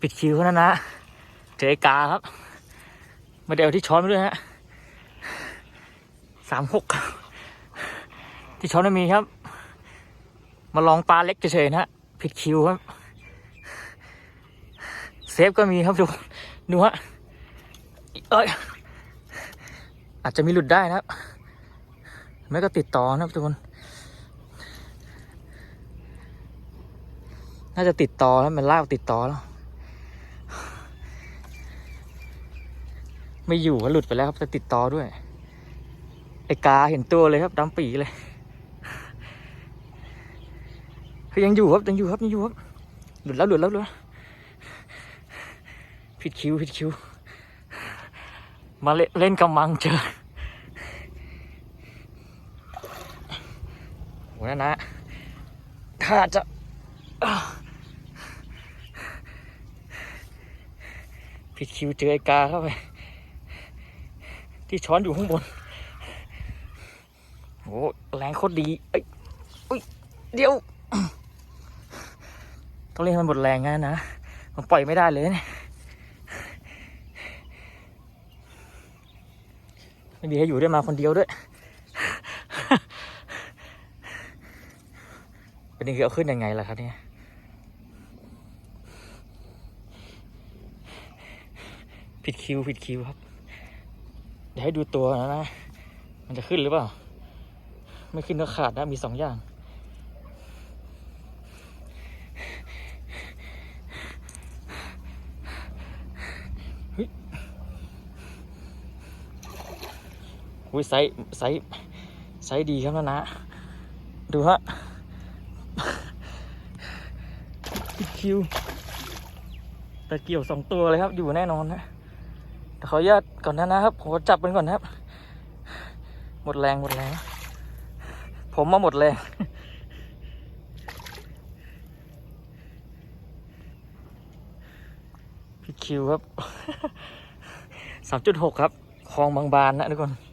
ปิดคิวนะนะเจอกาครับม่ได้เอาที่ช้อนมาด้วยฮะสามหกที่ช้อนไม่มีครับ มาลองปลาเล็กเฉยๆนะฮะผิดคิวครับ เซฟก็มีครับดูดูฮะเอ้ยอาจจะมีหลุดได้นะครับไม่ก็ติดต่อนะครับทุกคนน่าจะติดต่อแล้วมันลากติดต่อแล้ว ไม่อยู่ก็หลุดไปแล้วครับจะติดต่อด้วย ไอ้กาเห็นตัวเลยครับดำปีเลยคือยังอยู่ครับยังอยู่ครับยังอยู่ครับหลุดแล้วหลุดแล้วหลุดผิดคิวผิดคิว มาเล่นเล่นกำมังเจอโหนั่นนะ ถ้าจะผิดคิวเจอไอ้กาเข้าไป ที่ช้อนอยู่ข้างบนโหแรงโคตรดีเอ้ยอุ้ยเดี๋ยว ต้องเล่นมันหมดแรงงั้นนะมันปล่อยไม่ได้เลยเนี่ยไม่มีให้อยู่ได้มาคนเดียวด้วยเป็นยังไงเอาขึ้นยังไงล่ะครับเนี่ยผิดคิวผิดคิวครับ เดี๋ยวให้ดูตัวนะนะ มันจะขึ้นหรือเปล่า ไม่ขึ้นก็ขาดนะ มีสองอย่าง อุ้ยไซส์ไซส์ไซส์ดีครับนะนะ ดูฮะคิวตะเกี่ยวสองตัวเลยครับ อยู่แน่นอนนะ ขออนุญาตก่อนนะนะครับ ผมจับมันก่อนนะครับ หมดแรงหมดแรง ผมมาหมดแรงพี่คิวครับสามจุดหกครับคลองบางบานนะทุกคน